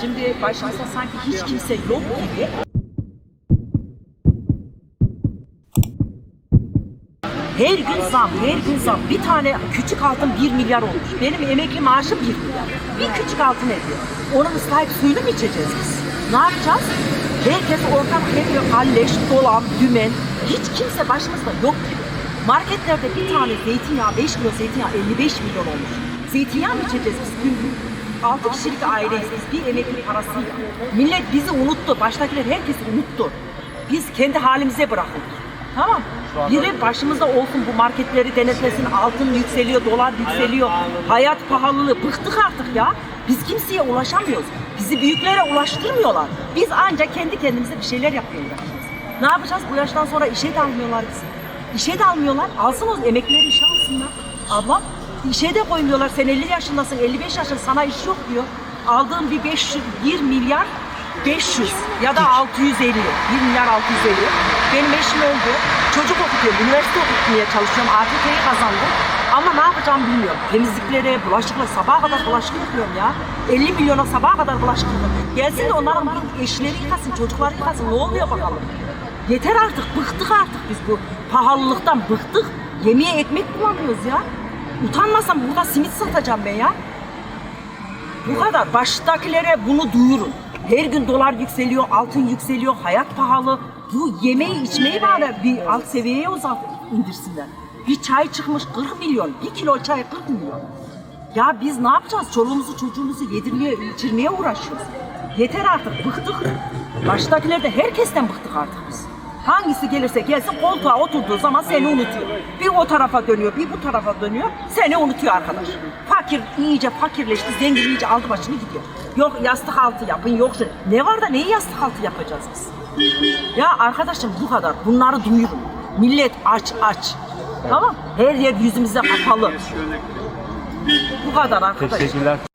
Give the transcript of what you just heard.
Şimdi başımızda sanki hiç kimse yok gibi. Her gün zam, her gün zam. Bir tane küçük altın 1 milyar olmuş. Benim emekli maaşım 1 milyar. Bir küçük altın ediyor. Onun ıslahip suyunu mu içeceğiz biz? Ne yapacağız? Herkes ortam hep halleş, dolan, dümen. Hiç kimse başımızda yok gibi. Marketlerde bir tane zeytinyağı, 5 kilo zeytinyağı 55 milyon olmuş. Zeytinyağı mı içeceğiz biz gün gün? 6 kişilik aileyiz biz bir emekli parasıyla. Millet bizi unuttu. Baştakiler herkes unuttu. Biz kendi halimize bırakıldık. Tamam. Biri başımızda olsun bu marketleri denetlesin. Altın yükseliyor, dolar yükseliyor. Hayat pahalılığı. Bıktık artık ya. Biz kimseye ulaşamıyoruz. Bizi büyüklere ulaştırmıyorlar. Biz ancak kendi kendimize bir şeyler yapıyoruz. Ne yapacağız? Bu yaştan sonra işe de almıyorlar bizi. İşe de almıyorlar. Alsın o emeklileri işe alsınlar. Ablam işe de koymuyorlar. Sen 50 yaşındasın, 55 yaşındasın sana iş yok diyor. Aldığım bir 500, 1 milyar 500 ya da 650. 1 milyar 650. Benim eşim öldü. Çocuk okutuyorum. Üniversite okutmaya çalışıyorum. ATP'yi kazandım. Ama ne yapacağımı bilmiyorum. Temizliklere, bulaşıkla sabaha kadar bulaşık yıkıyorum ya. 50 milyona sabaha kadar bulaşık yıkıyorum. Gelsin de onların eşleri yıkasın, çocukları yıkasın. Ne oluyor bakalım. Yeter artık, bıktık artık biz bu pahalılıktan bıktık. Yemeğe ekmek bulamıyoruz ya. Utanmasam burada simit satacağım ben ya. Bu kadar. Baştakilere bunu duyurun. Her gün dolar yükseliyor, altın yükseliyor, hayat pahalı. Bu yemeği içmeyi bari bir alt seviyeye uzat indirsinler. Bir çay çıkmış 40 milyon, bir kilo çay 40 milyon. Ya biz ne yapacağız? Çoluğumuzu çocuğumuzu yedirmeye, içirmeye uğraşıyoruz. Yeter artık, bıktık. Baştakiler de herkesten bıktık artık biz. Hangisi gelirse gelsin koltuğa oturduğu zaman seni unutuyor. Bir o tarafa dönüyor, bir bu tarafa dönüyor. Seni unutuyor arkadaş. Fakir iyice fakirleşti, zengin iyice aldı başını gidiyor. Yok yastık altı yapın, yok şu. Ne var da neyi yastık altı yapacağız biz? Ya arkadaşım bu kadar. Bunları duyurun. Millet aç aç. Tamam Her yer yüzümüze kapalı. Bu kadar arkadaş. Teşekkürler.